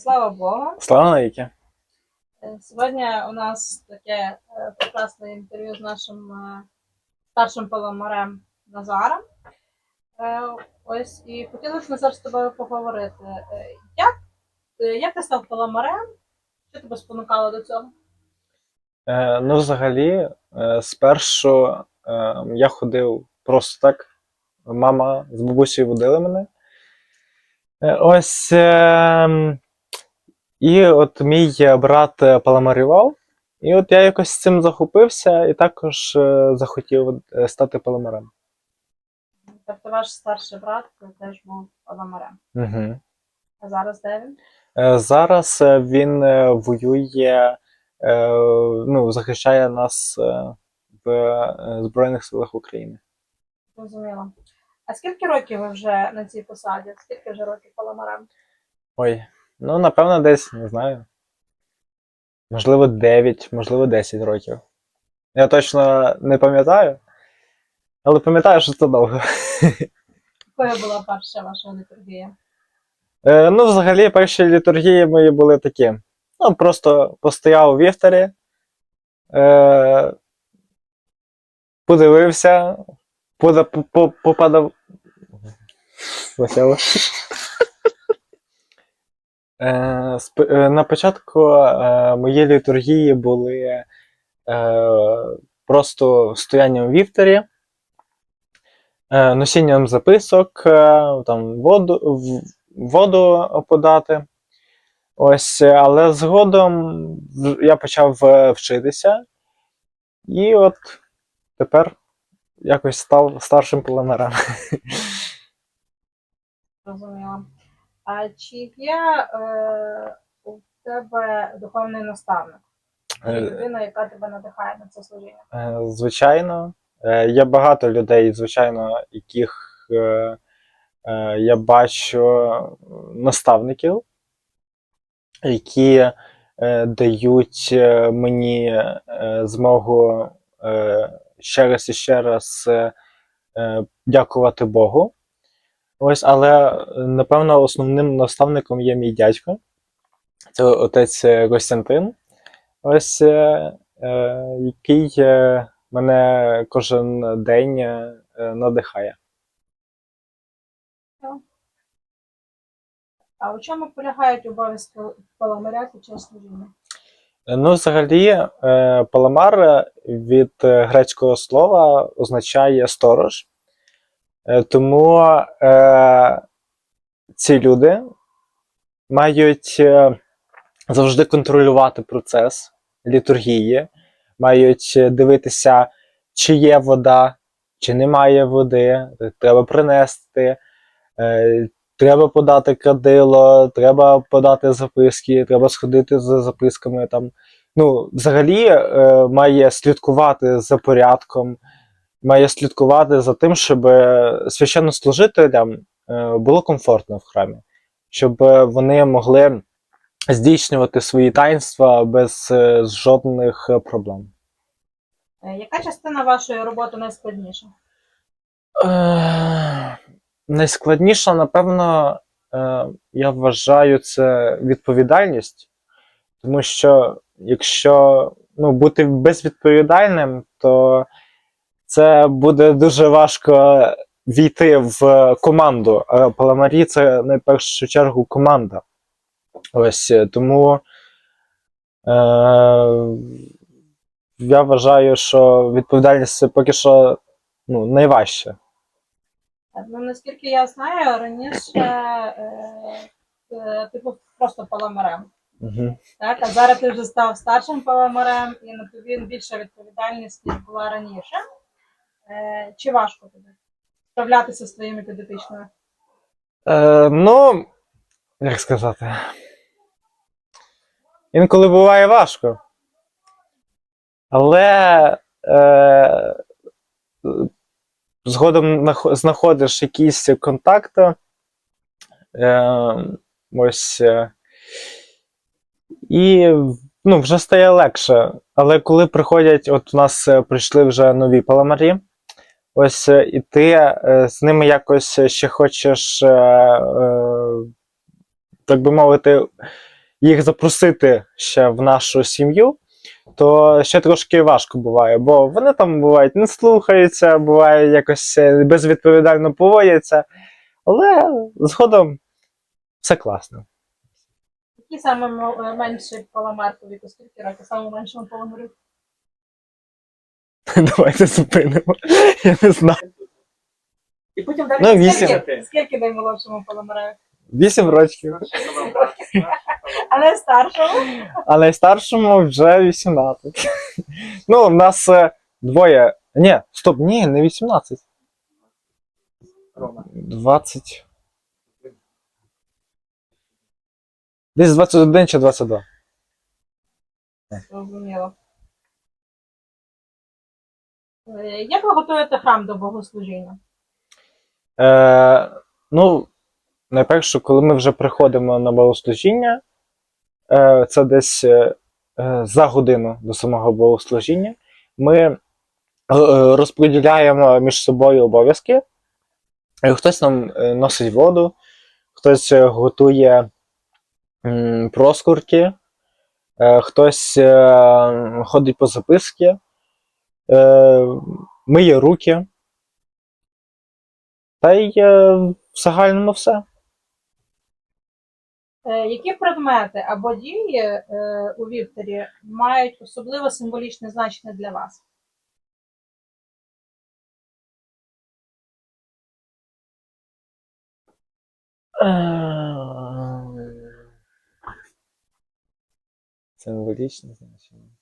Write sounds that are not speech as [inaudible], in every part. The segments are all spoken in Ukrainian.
Слава Богу. Слава навіки. Е, Сьогодні у нас таке е, прекрасне інтерв'ю з нашим е, старшим паламарем Назаром. Ось і хотілося Назар з тобою поговорити. Як, як ти став паламарем? Що тебе спонукало до цього? Е, ну, взагалі, е, спершу е, я ходив просто так. Мама з бабусею водили мене. Ось. Е, і от мій брат е, паламарював. І от я якось цим захопився і також е, захотів е, стати паламарем. Тобто ваш старший брат теж був паламарем. Угу. А зараз де він? Е, Зараз е, він е, воює, е, ну, захищає нас е, в е, Збройних силах України. Зрозуміло. А скільки років ви вже на цій посаді? Скільки вже років паламарем? Ой, ну напевно, десь, не знаю. Можливо, 9, можливо, 10 років. Я точно не пам'ятаю, але пам'ятаю, що це довго. Якою була перша ваша літургія? Е, ну, взагалі, перші літургії мої були такі. Ну, просто постояв у вівтарі, е, подивився, попадав. Весело. Е, сп- е, на початку е, мої літургії були е, просто стоянням в вівтарі, е, носінням записок, е, там воду, воду подати. Ось, е, але згодом я почав е, вчитися, і от тепер якось став старшим паламарем. Зрозуміло. А чи є е, у тебе духовний наставник? Е, Людина, яка тебе надихає на це служіння? Е, Звичайно, Е, є багато людей, звичайно, яких е, е, я бачу наставників, які е, дають мені змогу е, ще раз і ще раз е, дякувати Богу. Ось, але е, напевно основним наставником є мій дядько. Це отець е, Костянтин. Ось е, е, який е, мене кожен день надихає. А у чому полягають обов'язки паламаря під час служіння? Ну, взагалі, е, паламар від грецького слова означає сторож. Е, Тому е, ці люди мають е, завжди контролювати процес літургії, мають е, дивитися, чи є вода, чи немає води, треба принести, е, треба подати кадило, треба подати записки, треба сходити за записками там. Ну, взагалі е, має слідкувати за порядком, має слідкувати за тим, щоб е, священнослужителям е, було комфортно в храмі, щоб е, вони могли здійснювати свої таїнства без жодних проблем. Яка частина вашої роботи найскладніша? Е, найскладніше, напевно, е, я вважаю, це відповідальність. Тому що якщо ну, бути безвідповідальним, то це буде дуже важко війти в команду. А Паламарі це на першу чергу команда. Ось е, тому е, я вважаю, що відповідальність це поки що ну, найважче. Е, Ну, наскільки я знаю, раніше е, е, ти був просто паламарем. Угу. Так, а зараз ти вже став старшим паламарем, і на тобі більша відповідальність була раніше. Е, чи важко тобі справлятися з твоїми підопічними? Е, ну, як сказати. Інколи буває важко. Але е, згодом нах- знаходиш якісь контакти. Е, ось. Е, і ну, вже стає легше. Але коли приходять, от у нас е, прийшли вже нові паламарі, ось е, і ти е, з ними якось ще хочеш, е, так би мовити, їх запросити ще в нашу сім'ю, то ще трошки важко буває, бо вони там бувають не слухаються, буває якось безвідповідально поводяться. Але згодом все класно. Який саме мо- е, менший паламар по віку? Скільки років? Саме меншому паламарю? [laughs] Давайте зупинимо. Я не знаю. І потім далі Ну, вісім. Скільки, скільки наймолодшому паламарю? Вісім років. [laughs] А не старшому? А найстаршому вже 18. Ну, в нас е, двоє. Ні, стоп, ні, не 18. Рома. 20. Десь 21 чи 22. Зрозуміло. Е, Як ви готуєте храм до богослужіння? Е, ну, найперше, коли ми вже приходимо на богослужіння, е, це десь е, е, за годину до самого богослужіння, ми е, розподіляємо між собою обов'язки. Хтось нам носить воду, хтось готує проскурки, хтось ходить по записки, е, миє руки. Та й е, в загальному все. Е, Які предмети або дії е, у вівторі мають особливо символічне значення для вас? Символічне значення.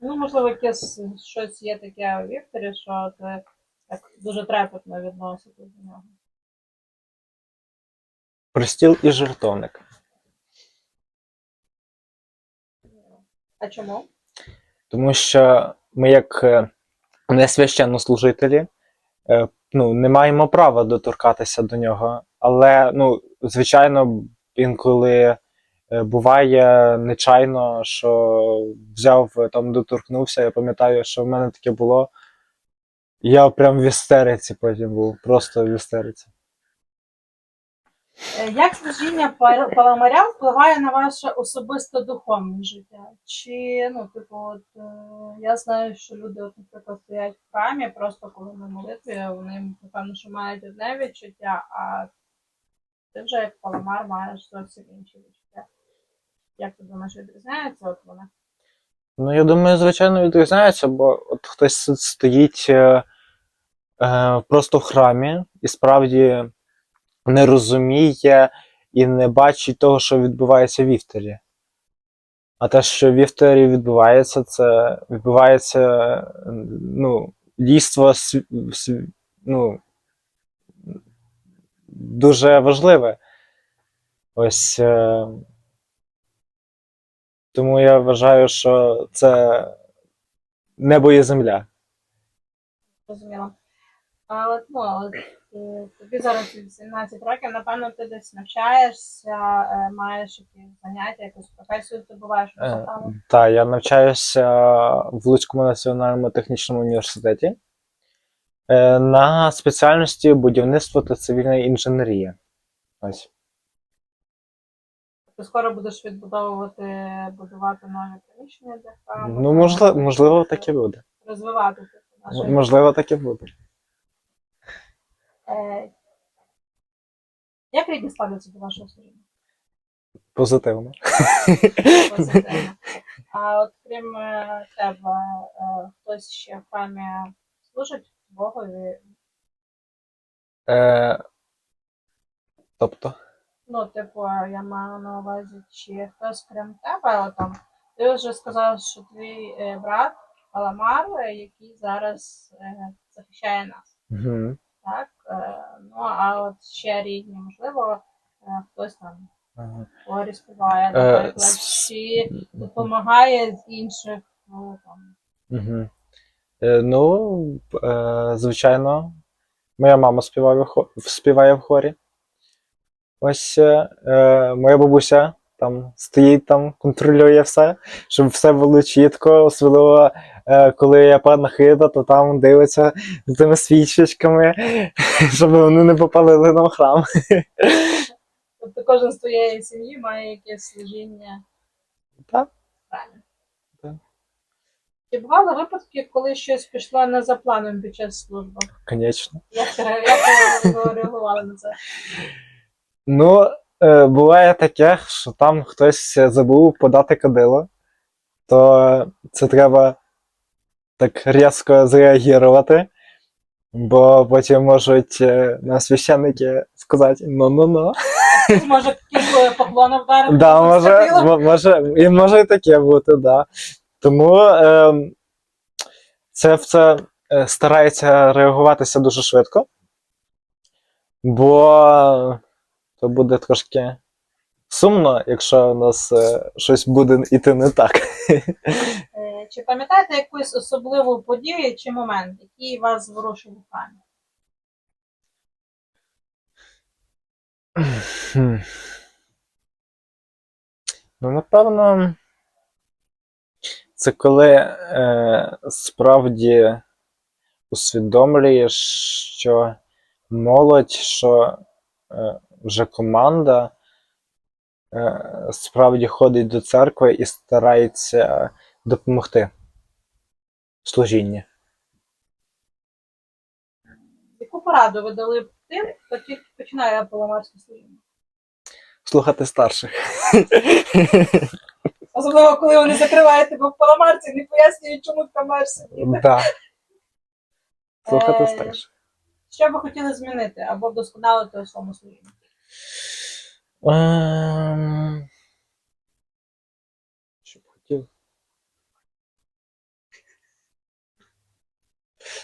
Ну, можливо, якесь щось є таке у вівторі, що ти так дуже трепетно відноситесь до нього. Пристіл і жертовник. А чому? Тому що ми, як е, не священнослужителі, е, ну, не маємо права доторкатися до нього. Але, ну, звичайно, інколи буває нечайно, що взяв е, там, доторкнувся. Я пам'ятаю, що в мене таке було. Я прям в істериці потім був, просто в істериці. Е, Як служіння пал- паламаря впливає на ваше особисте духовне життя? Чи, ну, типу, от, е, я знаю, що люди, от, наприклад, стоять в храмі, просто коли на молитві, вони, напевно, що мають одне відчуття, а ти вже як паламар маєш зовсім інші відчуття. Як ти думаєш, відрізняється от вона? Ну, я думаю, звичайно, відрізняється, бо от хтось стоїть е, е, просто в храмі і справді не розуміє і не бачить того, що відбувається в вівторі. А те, що в вівторі відбувається, це відбувається ну, дійство ну, дуже важливе. Ось. Е, тому я вважаю, що це небо і земля. Зрозуміло. А от, ну, е, тобі зараз 18 років, напевно, ти десь навчаєшся, е, маєш якісь заняття, якусь професію здобуваєш Е. Так, я навчаюся в Луцькому національному технічному університеті е, на спеціальності будівництво та цивільна інженерія. Ось. Ти скоро будеш відбудовувати, будувати нові приміщення для храму. Ну, можливо, можливо, так і буде. Розвивати типу, наше. М- Можливо, так і буде. Е, Як рідні ставляться до вашого служіння? Позитивно. Позитивно. [laughs] А от крім е, тебе, е, хтось ще в храмі служить Богові? Е, тобто. Ну, типу, я маю на увазі, чи хтось крім тебе, от там, ти вже сказав, що твій е, брат Аламар, е, який зараз е, захищає нас, Угу. так? Е, ну, а от ще рідні, можливо, е, хтось там хорі співає, наприклад, чи допомагає з інших, ну, там, Угу. Е, ну, е, звичайно, моя мама співає в, хо- співає в хорі. Ось е, е, моя бабуся там стоїть, там, контролює все, щоб все було чітко, особливо е, коли є панахида, то там дивиться з тими свічечками, [laughs] щоб вони не попалили нам храм. Тобто кожен з твоєї сім'ї має якесь служіння. Так. Правильно. Так. Чи бували випадки, коли щось пішло не за планом під час служби? Звісно. Як як ви реагували на це? Ну, е, буває таке, що там хтось забув подати кадило, то це треба так різко зреагувати, бо потім можуть е, на священники сказати ну-ну-ну. Може кілька поклона вдарити? Да, може, м- може, і може і таке бути, да. Тому е, це в це е, старається реагуватися дуже швидко, бо то буде трошки сумно, якщо у нас е, щось буде йти не так. [laughs] Е, Чи пам'ятаєте якусь особливу подію чи момент, який вас зворушив у? Хм. Ну, напевно, це коли е, справді усвідомлюєш, що молодь, що е, вже команда е, справді ходить до церкви і старається допомогти в служінні. Яку пораду ви дали б тим, хто тільки починає паламарське служіння? Слухати старших. [laughs] Особливо, коли вони закривають тебе в паламарці, не пояснюють, чому ти там маєш сидіти. Слухати Е, старших. Що би хотіли змінити або вдосконалити у своєму служінні? Ем, Що б хотів?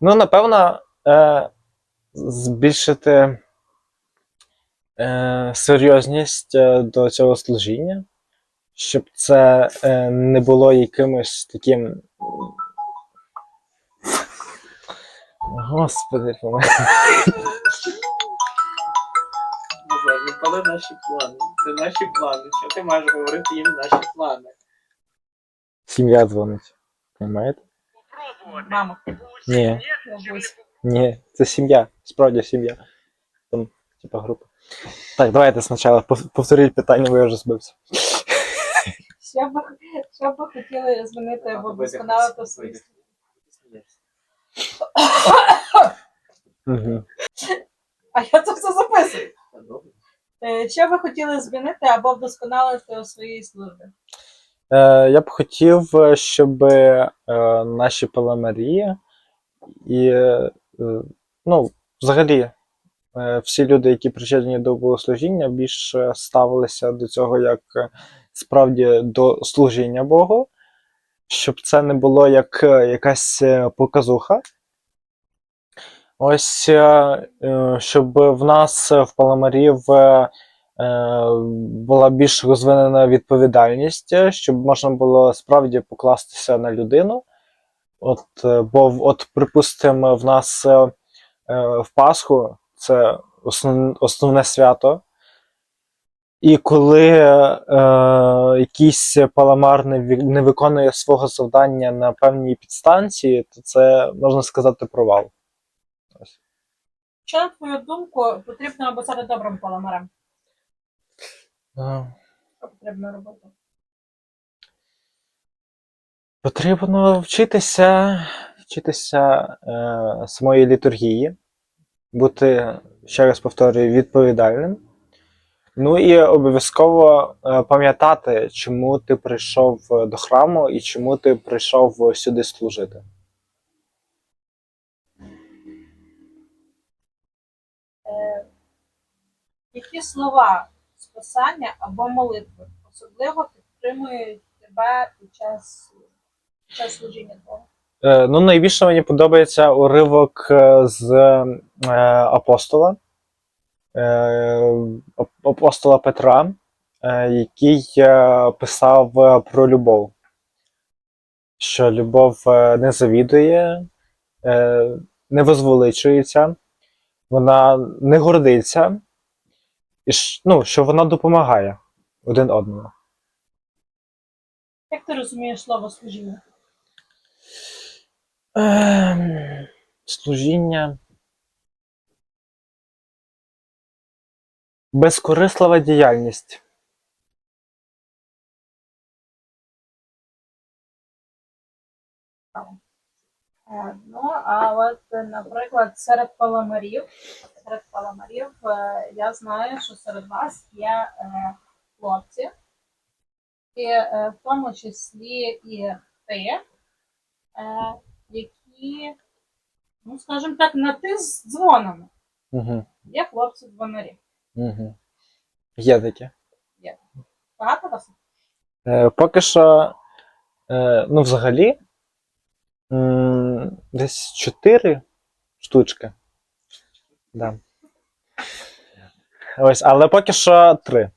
Ну, напевно, е, збільшити е, серйозність е, до цього служіння, щоб це е, не було якимось таким. Господи, пали наші плани. Це наші плани. Що ти маєш говорити їм наші плани? сім'я дзвонить. Понимаєте? Мама, Ні. Ні, це сім'я, справді сім'я. Там, типа, група. Так, давайте спочатку пов- повторіть питання, бо я вже збився. Що би, що би хотіли змінити або вдосконалити служінні? Угу. А я це все записую. Е, Що би хотіли змінити або вдосконалити у своїй службі? Е, я б хотів, е, щоб наші паламарі і, ну, взагалі, всі люди, які причетні до богослужіння, більше ставилися до цього як справді до служіння Богу, щоб це не було як якась показуха. Ось, е, е, щоб в нас е, в паламарів була більш розвинена відповідальність, щоб можна було справді покластися на людину. От, бо, от, припустимо, в нас в Пасху це основ, основне свято. І коли е, якийсь паламар не, не виконує свого завдання на певній підстанції, то це можна сказати провал. Що, на твою думку, потрібно аби стати добрим паламарем? Е, Що потрібно робити? Потрібно вчитися, вчитися е, самої літургії, бути, ще раз повторюю, відповідальним. Ну і обов'язково е, пам'ятати, чому ти прийшов до храму і чому ти прийшов сюди служити. Які слова спасання або молитви особливо підтримують тебе під час, під час служіння Бога? Е, ну, найбільше мені подобається уривок е, з е, апостола, е, апостола Петра, е, який е, писав е, про любов. Що любов е, не завідує, е, не возвеличується, вона не гордиться, і ну, що вона допомагає один одному. Як ти розумієш слово служіння? Ем, служіння. Безкорислива діяльність. Ну, а от, наприклад, серед паламарів, серед паламарів е, я знаю, що серед вас є е, хлопці, і е, в тому числі і ти, які, ну, скажімо так, на ти з дзвонами. Угу. Є хлопці дзвонарі. Угу. Є таке. Багато вас? Е, поки що, е, ну, взагалі, десь 4 штучки. Да. Ось, але поки що 3.